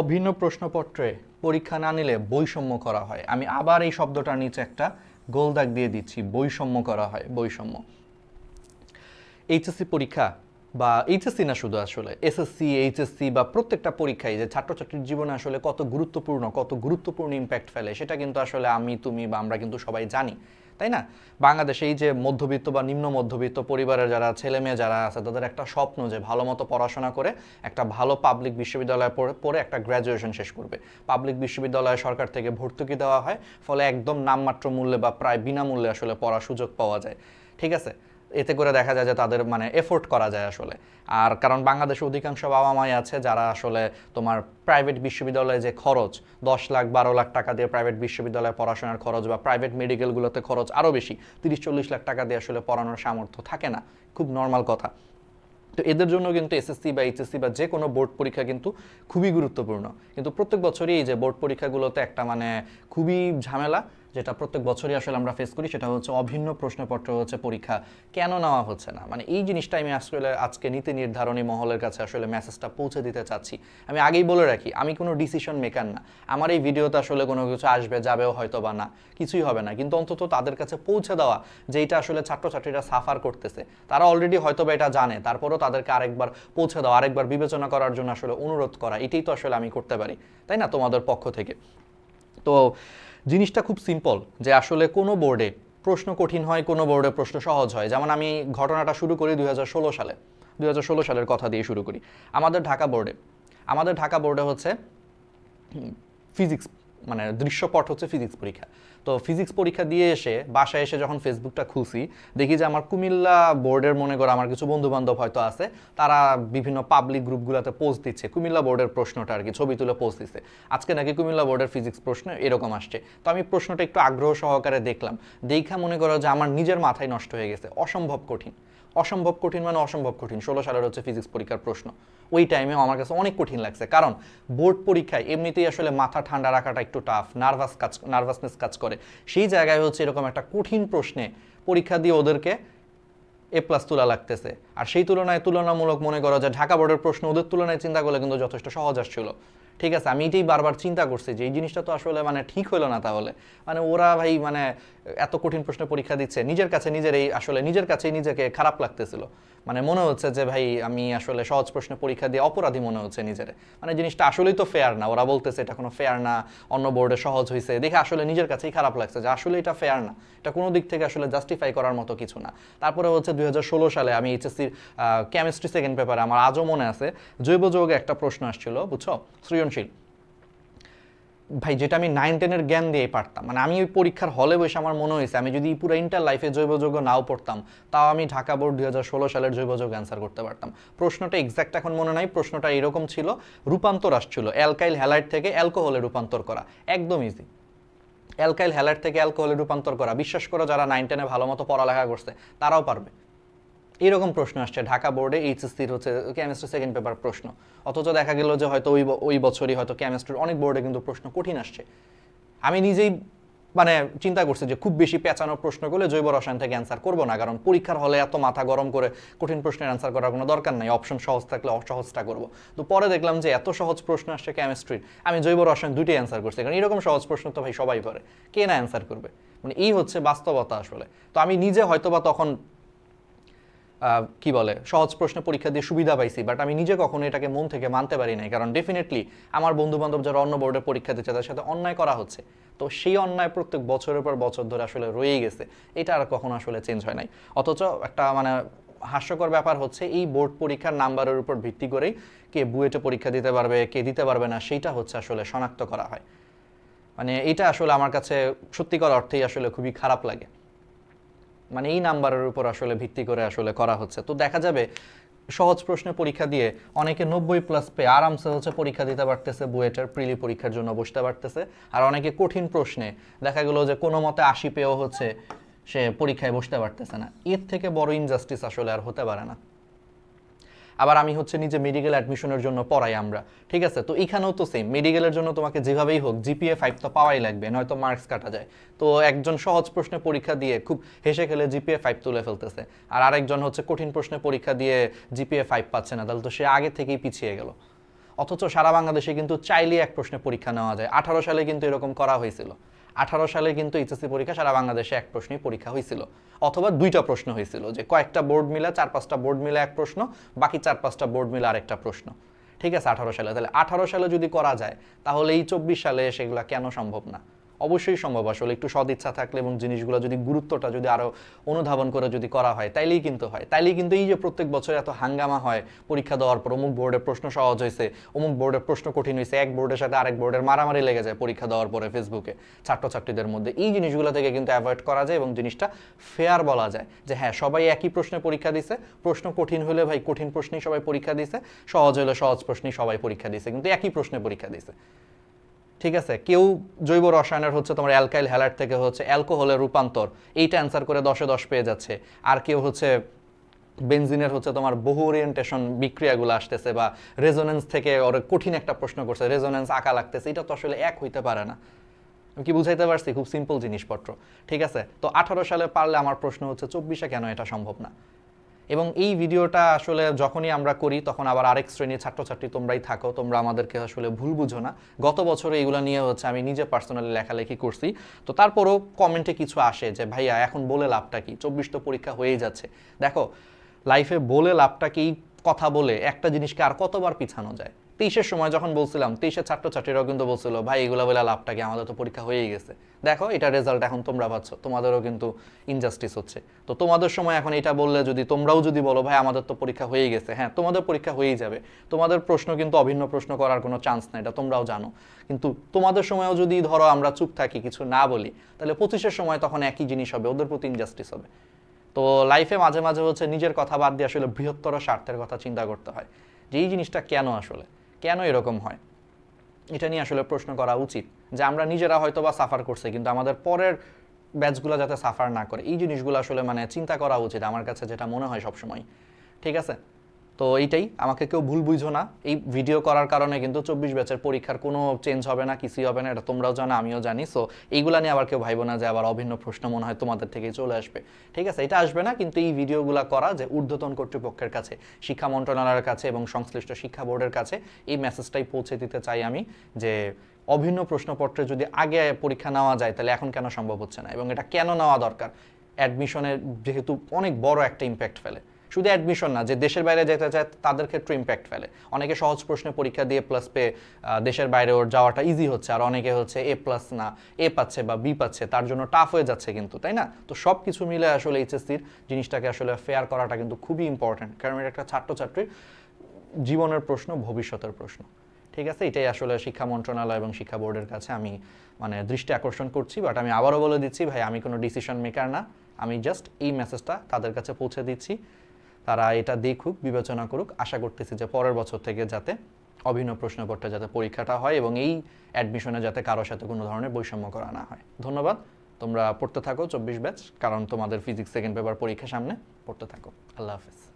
অভিন্ন প্রশ্নপত্রে পরীক্ষা না নিলে বৈষম্য করা হয়। আমি আবার এই শব্দটার নিচে একটা গোল দাগ দিয়ে দিচ্ছি, বৈষম্য করা হয়, বৈষম্য। এইচএসসি পরীক্ষা বা এইচএসসি না শুধু আসলে, এসএসসি, এইচএসসি বা প্রত্যেকটা পরীক্ষায় যে ছাত্রছাত্রীর জীবনে আসলে কত গুরুত্বপূর্ণ কত গুরুত্বপূর্ণ ইম্প্যাক্ট ফেলে, সেটা কিন্তু আসলে আমি, তুমি বা আমরা কিন্তু সবাই জানি। তাই না? বাংলাদেশে এই যে মধ্যবিত্ত বা নিম্ন মধ্যবিত্ত পরিবারের যারা ছেলে মেয়ে যারা আছে, তাদের একটা স্বপ্ন যে ভালো মতো পড়াশোনা করে একটা ভালো পাবলিক বিশ্ববিদ্যালয়ে পড়ে একটা গ্র্যাজুয়েশন শেষ করবে। পাবলিক বিশ্ববিদ্যালয়ে সরকার থেকে ভর্তুকি দেওয়া হয়, ফলে একদম নামমাত্র মূল্যে বা প্রায় বিনামূল্যে আসলে পড়ার সুযোগ পাওয়া যায়। ঠিক আছে? এতে করে দেখা যায় যে তাদের মানে এফোর্ট করা যায় আসলে। আর কারণ বাংলাদেশে অধিকাংশ বাবা মাই আছে যারা আসলে তোমার প্রাইভেট বিশ্ববিদ্যালয়ে যে খরচ, দশ লাখ, বারো লাখ টাকা দিয়ে প্রাইভেট বিশ্ববিদ্যালয়ে পড়াশোনার খরচ বা প্রাইভেট মেডিকেলগুলোতে খরচ আরও বেশি, তিরিশ, চল্লিশ লাখ টাকা দিয়ে আসলে পড়ানোর সামর্থ্য থাকে না। খুব নর্মাল কথা। তো এদের জন্য কিন্তু এসএসসি বা এইচএসসি বা যে কোনো বোর্ড পরীক্ষা কিন্তু খুবই গুরুত্বপূর্ণ। কিন্তু প্রত্যেক বছরই এই যে বোর্ড পরীক্ষাগুলোতে একটা মানে খুবই ঝামেলা যেটা প্রত্যেক বছরই আসলে আমরা ফেস করি, সেটা হচ্ছে অভিন্ন প্রশ্নপত্র হচ্ছে পরীক্ষা। কেন নেওয়া হচ্ছে না? মানে এই জিনিসটা আমি আসলে আজকে নীতি নির্ধারণী মহলের কাছে আসলে মেসেজটা পৌঁছে দিতে চাচ্ছি। আমি আগেই বলে রাখি, আমি কোনো ডিসিশন মেকার না। আমার এই ভিডিওতে আসলে কোনো কিছু আসবে, যাবেও হয়তো বা না, কিছুই হবে না। কিন্তু অন্তত তাদের কাছে পৌঁছে দেওয়া, যে এটা আসলে ছাত্রছাত্রীরা সাফার করতেছে, তারা অলরেডি হয়তো বা এটা জানে, তারপরেও তাদেরকে আরেকবার পৌঁছে দেওয়া, আরেকবার বিবেচনা করার জন্য আসলে অনুরোধ করা, এটাই তো আসলে আমি করতে পারি। তাই না? তোমাদের পক্ষ থেকে। তো জিনিসটা খুব সিম্পল যে আসলে কোনো বোর্ডে প্রশ্ন কঠিন হয়, কোনো বোর্ডে প্রশ্ন সহজ হয়। যেমন আমি ঘটনাটা শুরু করি দুই হাজার ষোলো সালে। দুই হাজার ষোলো সালের কথা দিয়ে শুরু করি। আমাদের ঢাকা বোর্ডে আমাদের ঢাকা বোর্ডে হচ্ছে ফিজিক্স মানে দৃশ্যপট হচ্ছে ফিজিক্স পরীক্ষা। তো ফিজিক্স পরীক্ষা দিয়ে এসে বাসায় এসে যখন ফেসবুকটা খুলছি, দেখি যে আমার কুমিল্লা বোর্ডের মনে করো আমার কিছু বন্ধু বান্ধব হয়তো আছে, তারা বিভিন্ন পাবলিক গ্রুপগুলোতে পোস্ট দিচ্ছে, কুমিল্লা বোর্ডের প্রশ্নটা আর কি ছবি তুলে পোস্ট দিচ্ছে। আজকে নাকি কুমিল্লা বোর্ডের ফিজিক্স প্রশ্ন এরকম আসছে। তো আমি প্রশ্নটা একটু আগ্রহ সহকারে দেখলাম। দেখা মনে করো যে আমার নিজের মাথায় নষ্ট হয়ে গেছে। অসম্ভব কঠিন। অসম্ভব কঠিন মানে অসম্ভব কঠিন। ষোলো সালের হচ্ছে ফিজিক্স পরীক্ষার প্রশ্ন। ওই টাইমেও আমার কাছে অনেক কঠিন লাগছে। কারণ বোর্ড পরীক্ষায় এমনিতেই আসলে মাথা ঠান্ডা রাখাটা একটু টাফ নার্ভাস কাজ নার্ভাসনেস কাজ করে। সেই জায়গায় হচ্ছে এরকম একটা কঠিন প্রশ্নে পরীক্ষা দিয়ে ওদেরকে এ প্লাস তুলা লাগতেছে। আর সেই তুলনায় তুলনামূলক মনে করো যে ঢাকা বোর্ডের প্রশ্ন ওদের তুলনায় চিন্তা করলে কিন্তু যথেষ্ট সহজ আসছিল। ঠিক আছে, আমি এটাই বারবার চিন্তা করছি যে এই জিনিসটা তো আসলে মানে ঠিক হলো না তাহলে। মানে ওরা ভাই মানে এত কঠিন প্রশ্ন পরীক্ষা দিচ্ছে, নিজের কাছে নিজের এই আসলে নিজের কাছেই নিজেকে খারাপ লাগতেছিল। মানে মনে হচ্ছে যে ভাই আমি আসলে সহজ প্রশ্ন পরীক্ষা দিয়ে অপরাধী মনে হচ্ছে নিজের। মানে জিনিসটা আসলেই তো ফেয়ার না, ওরা বলতেছে এটা কোনো ফেয়ার না, অন্য বোর্ডে সহজ হয়েছে দেখে আসলে নিজের কাছেই খারাপ লাগছে যে আসলে এটা ফেয়ার না। এটা কোনো দিক থেকে আসলে জাস্টিফাই করার মতো কিছু না। তারপরে হচ্ছে দু হাজার ষোলো সালে আমি এইচএসসির কেমিস্ট্রি সেকেন্ড পেপারে আমার আজও মনে আছে, জৈব যৌগে একটা প্রশ্ন আসছিল, বুঝছ? সৃজনশীল। ভাই, যেটা আমি নাইন টেনের জ্ঞান দিয়ে পারতাম মানে আমি ওই পরীক্ষার হলে বসে আমার মনে হয়েছে, আমি যদি পুরো ইন্টার লাইফে জৈবযোগ্য নাও পড়তাম, তাও আমি ঢাকা বোর্ড দুই হাজার ষোলো সালের জৈবযোগ্য অ্যান্সার করতে পারতাম। প্রশ্নটা এক্সাক্ট এখন মনে নাই, প্রশ্নটা এরকম ছিল, রূপান্তর আসছিল অ্যালকাইল হ্যালাইট থেকে অ্যালকোহলে রূপান্তর করা, একদম ইজি অ্যালকাইল হ্যালাইট থেকে অ্যালকোহলে রূপান্তর করা, বিশ্বাস করো যারা নাইন টেনে ভালো মতো পড়ালেখা করছে, তারাও পারবে। এরকম প্রশ্ন আসছে। ঢাকা বোর্ডে এইচএসসির হচ্ছে কেমিস্ট্রি সেকেন্ড পেপার প্রশ্ন। অথচ দেখা গেল যে হয়তো ওই ওই বছরই হয়তো কেমিস্ট্রির অনেক বোর্ডে কিন্তু প্রশ্ন কঠিন আসছে। আমি নিজেই মানে চিন্তা করছি যে খুব বেশি পেঁচানো প্রশ্ন করলে জৈব রসায়ন থেকে অ্যান্সার করব না কারণ পরীক্ষার হলে এত মাথা গরম করে কঠিন প্রশ্নের অ্যান্সার করার কোনো দরকার নাই। অপশন সহজ থাকলে অসহজটা করব। তো পরে দেখলাম যে এত সহজ প্রশ্ন আসছে কেমিস্ট্রির আমি জৈব রসায়ন দুইটাই অ্যান্সার করছি। কারণ এরকম সহজ প্রশ্ন তো ভাই সবাই করে। কে না অ্যান্সার করবে? মানে এই হচ্ছে বাস্তবতা আসলে। তো আমি নিজে হয়তোবা তখন আহ, কি বলে, সহজ প্রশ্ন পরীক্ষা দিয়ে সুবিধা পাইছি বাট আমি নিজে কখনো এটাকে মন থেকে মানতে পারি নাই, কারণ ডেফিনেটলি আমার বন্ধু বান্ধব যারা অন্য বোর্ডের পরীক্ষা দিচ্ছে, তাদের সাথে অন্যায় করা হচ্ছে। তো সেই অন্যায় প্রত্যেক বছরের পর বছর ধরে আসলে রয়েই গেছে, এটা আর কখনো আসলে চেঞ্জ হয় নাই। অথচ একটা মানে হাস্যকর ব্যাপার হচ্ছে, এই বোর্ড পরীক্ষার নাম্বারের উপর ভিত্তি করেই কে বুয়েটে পরীক্ষা দিতে পারবে, কে দিতে পারবে না, সেইটা হচ্ছে আসলে শনাক্ত করা হয়। মানে এটা আসলে আমার কাছে সত্যিকার অর্থেই আসলে খুবই খারাপ লাগে। মানে এই নাম্বারের উপর আসলে ভিত্তি করে আসলে করা হচ্ছে। তো দেখা যাবে সহজ প্রশ্নে পরীক্ষা দিয়ে অনেকে নব্বই প্লাস পেয়ে আরামসে হচ্ছে পরীক্ষা দিতে পারতেছে, বুয়েটার প্রিলি পরীক্ষার জন্য বসতে পারতেছে। আর অনেকে কঠিন প্রশ্নে দেখা গেলো যে কোনো মতে আশি পেয়েও হচ্ছে সে পরীক্ষায় বসতে পারতেছে না। এর থেকে বড় ইনজাস্টিস আসলে আর হতে পারে না। আবার আমি হচ্ছে নিজে মেডিকেল অ্যাডমিশনের জন্য পড়াই আমরা। ঠিক আছে? তো এখানেও তো সেম মেডিকেলের জন্য তোমাকে যেভাবেই হোক জিপিএ ফাইভ তো পাওয়াই লাগবে, নয়তো মার্কস কাটা যায়। তো একজন সহজ প্রশ্নে পরীক্ষা দিয়ে খুব হেসে খেলে জিপিএ ফাইভ তুলে ফেলতেছে। আর আরেকজন হচ্ছে কঠিন প্রশ্নে পরীক্ষা দিয়ে জিপিএ ফাইভ পাচ্ছে না। তাহলে তো সে আগে থেকেই পিছিয়ে গেল। অথচ সারা বাংলাদেশে কিন্তু চাইলে এক প্রশ্নে পরীক্ষা নেওয়া যায়। আঠারো সালে কিন্তু এরকম করা হয়েছিল। আঠারো সালে কিন্তু এইচএসসি পরীক্ষা সারা বাংলাদেশে এক প্রশ্নেই পরীক্ষা হয়েছিল। অথবা দুইটা প্রশ্ন হয়েছিল, যে কয়েকটা বোর্ড মিলে, চার পাঁচটা বোর্ড মিলে এক প্রশ্ন, বাকি চার পাঁচটা বোর্ড মিলে আরেকটা প্রশ্ন। ঠিক আছে, আঠারো সালে। তাহলে আঠারো সালে যদি করা যায়, তাহলে এই চব্বিশ সালে সেগুলো কেন সম্ভব না? অবশ্যই সম্ভব। আসলে একটু সদিচ্ছা থাকলে এবং জিনিসগুলো যদি গুরুত্বটা যদি আরও অনুধাবন করে যদি করা হয়, তাইলেই কিন্তু হয়। তাইলেই কিন্তু এই যে প্রত্যেক বছর এত হাঙ্গামা হয় পরীক্ষা দেওয়ার পর, অমুক বোর্ডের প্রশ্ন সহজ হয়েছে, অমুক বোর্ডের প্রশ্ন কঠিন হয়েছে, এক বোর্ডের সাথে আরেক বোর্ডের মারামারি লেগে যায় পরীক্ষা দেওয়ার পরে ফেসবুকে, ছাত্রছাত্রীদের মধ্যে। এই জিনিসগুলো থেকে কিন্তু অ্যাভয়েড করা যায় এবং জিনিসটা ফেয়ার বলা যায় যে হ্যাঁ সবাই একই প্রশ্নে পরীক্ষা দিছে, প্রশ্ন কঠিন হলে ভাই কঠিন প্রশ্নেই সবাই পরীক্ষা দিছে, সহজ হলে সহজ প্রশ্নেই সবাই পরীক্ষা দিছে, কিন্তু একই প্রশ্নে পরীক্ষা দিছে। ঠিক আছে, কেউ জৈব রসায়নের হচ্ছে তোমার অ্যালকাইল হ্যালাইড থেকে হচ্ছে অ্যালকোহলের রূপান্তর, এইটা অ্যান্সার করে দশে দশ পেয়ে যাচ্ছে। আর কেউ হচ্ছে বেনজিনের হচ্ছে তোমার বহু ওরিয়েন্টেশন বিক্রিয়াগুলো আসতেছে বা রেজোনেন্স থেকে ওর কঠিন একটা প্রশ্ন করছে রেজোনেন্স আঁকা লাগতেছে, এটা তো আসলে এক হইতে পারে না। আমি কি বুঝাইতে পারছি? খুব সিম্পল জিনিসপত্র। ঠিক আছে, তো আঠারো সালে পারলে আমার প্রশ্ন হচ্ছে, চব্বিশে কেন এটা সম্ভব না? এবং এই ভিডিওটা আসলে যখনই আমরা করি, তখন আবার আরেক শ্রেণির ছাত্রছাত্রী তোমরাই থাকো, তোমরা আমাদেরকে আসলে ভুল বুঝো না। গত বছরে এগুলো নিয়ে হচ্ছে আমি নিজে পার্সোনালি লেখালেখি করছি। তো তারপরও কমেন্টে কিছু আসে যে, ভাইয়া, এখন বলে লাভটা কি? চব্বিশ তো পরীক্ষা হয়েই যাচ্ছে। দেখো লাইফে বলে লাভটা কি? কথা বলে একটা জিনিসকে আর কতবার পিছানো যায়? তেইশের সময় যখন বলছিলাম তেইশের ছাত্রছাত্রীরাও কিন্তু বলছিল, ভাই, এগুলো বলে লাভটা কি? আমাদের তো পরীক্ষা হয়েই গেছে। দেখো, এটা রেজাল্ট এখন তোমরা পাচ্ছ। তোমাদেরও কিন্তু ইনজাস্টিস হচ্ছে। তো তোমাদের সময় এখন এটা বললে যদি, তোমরাও যদি বলো, ভাই, আমাদের তো পরীক্ষা হয়েই গেছে। হ্যাঁ তোমাদের পরীক্ষা হয়েই যাবে। তোমাদের প্রশ্ন কিন্তু অভিন্ন প্রশ্ন করার কোনো চান্স নাই, এটা তোমরাও জানো। কিন্তু তোমাদের সময়ও যদি ধরো আমরা চুপ থাকি, কিছু না বলি, তাহলে পঁচিশের সময় তখন একই জিনিস হবে, ওদের প্রতি ইনজাস্টিস হবে। তো লাইফে মাঝে মাঝে হচ্ছে নিজের কথা বাদ দিয়ে আসলে বৃহত্তর স্বার্থের কথা চিন্তা করতে হয়। যে এই জিনিসটা কেন আসলে? কেন এরকম হয়? এটা নিয়ে আসলে প্রশ্ন করা উচিত যে আমরা নিজেরা হয়তো বা সাফার করছি, কিন্তু আমাদের পরের ব্যাচগুলো যাতে সাফার না করে। এই জিনিসগুলো আসলে মানে চিন্তা করা উচিত আমার কাছে যেটা মনে হয় সবসময়। ঠিক আছে? তো এইটাই। আমাকে কেউ ভুল বুঝো না। এই ভিডিও করার কারণে কিন্তু চব্বিশ ব্যাচের পরীক্ষার কোনো চেঞ্জ হবে না, কিছুই হবে না, এটা তোমরাও জানো, আমিও জানি। সো এইগুলা নিয়ে আবার কেউ ভাইবো না যে আবার অভিন্ন প্রশ্ন মনে হয় তোমাদের থেকেই চলে আসবে। ঠিক আছে, এটা আসবে না, কিন্তু এই ভিডিওগুলো করা যে ঊর্ধ্বতন কর্তৃপক্ষের কাছে, শিক্ষা মন্ত্রণালয়ের কাছে এবং সংশ্লিষ্ট শিক্ষা বোর্ডের কাছে, এই মেসেজটাই পৌঁছে দিতে চাই আমি যে অভিন্ন প্রশ্নপত্রে যদি আগে পরীক্ষা নেওয়া যায়, তাহলে এখন কেন সম্ভব হচ্ছে না? এবং এটা কেন নেওয়া দরকার? অ্যাডমিশনের যেহেতু অনেক বড় একটা ইম্প্যাক্ট ফেলে। শুধু অ্যাডমিশন না, যে দেশের বাইরে যেতে চায় তাদের ক্ষেত্রে ইম্প্যাক্ট ফেলে। অনেকে সহজ প্রশ্নে পরীক্ষা দিয়ে প্লাস পেয়ে দেশের বাইরে ওর যাওয়াটা ইজি হচ্ছে, আর অনেকে হচ্ছে এ প্লাস না এ পাচ্ছে বা বি পাচ্ছে, তার জন্য টাফ হয়ে যাচ্ছে কিন্তু, তাই না? তো সব কিছু মিলে আসলে এইচএসসির জিনিসটাকে আসলে ফেয়ার করাটা কিন্তু খুবই ইম্পর্ট্যান্ট কারণ এটা একটা ছাত্রছাত্রীর জীবনের প্রশ্ন, ভবিষ্যতের প্রশ্ন। ঠিক আছে? এটাই আসলে শিক্ষা মন্ত্রণালয় এবং শিক্ষা বোর্ডের কাছে আমি মানে দৃষ্টি আকর্ষণ করছি বাট আমি আবারও বলে দিচ্ছি, ভাই, আমি কোনো ডিসিশন মেকার না, আমি জাস্ট এই মেসেজটা তাদের কাছে পৌঁছে দিচ্ছি। তারা এটা দেখুক, বিবেচনা করুক। আশা করতেছি যে পরের বছর থেকে যাতে অভিন্ন প্রশ্নপত্রে যাতে পরীক্ষাটা হয় এবং এই অ্যাডমিশনে যাতে কারোর সাথে কোনো ধরনের বৈষম্য করা না হয়। ধন্যবাদ। তোমরা পড়তে থাকো চব্বিশ ব্যাচ, কারণ তোমাদের ফিজিক্স সেকেন্ড পেপার পরীক্ষা সামনে। পড়তে থাকো। আল্লাহ হাফেজ।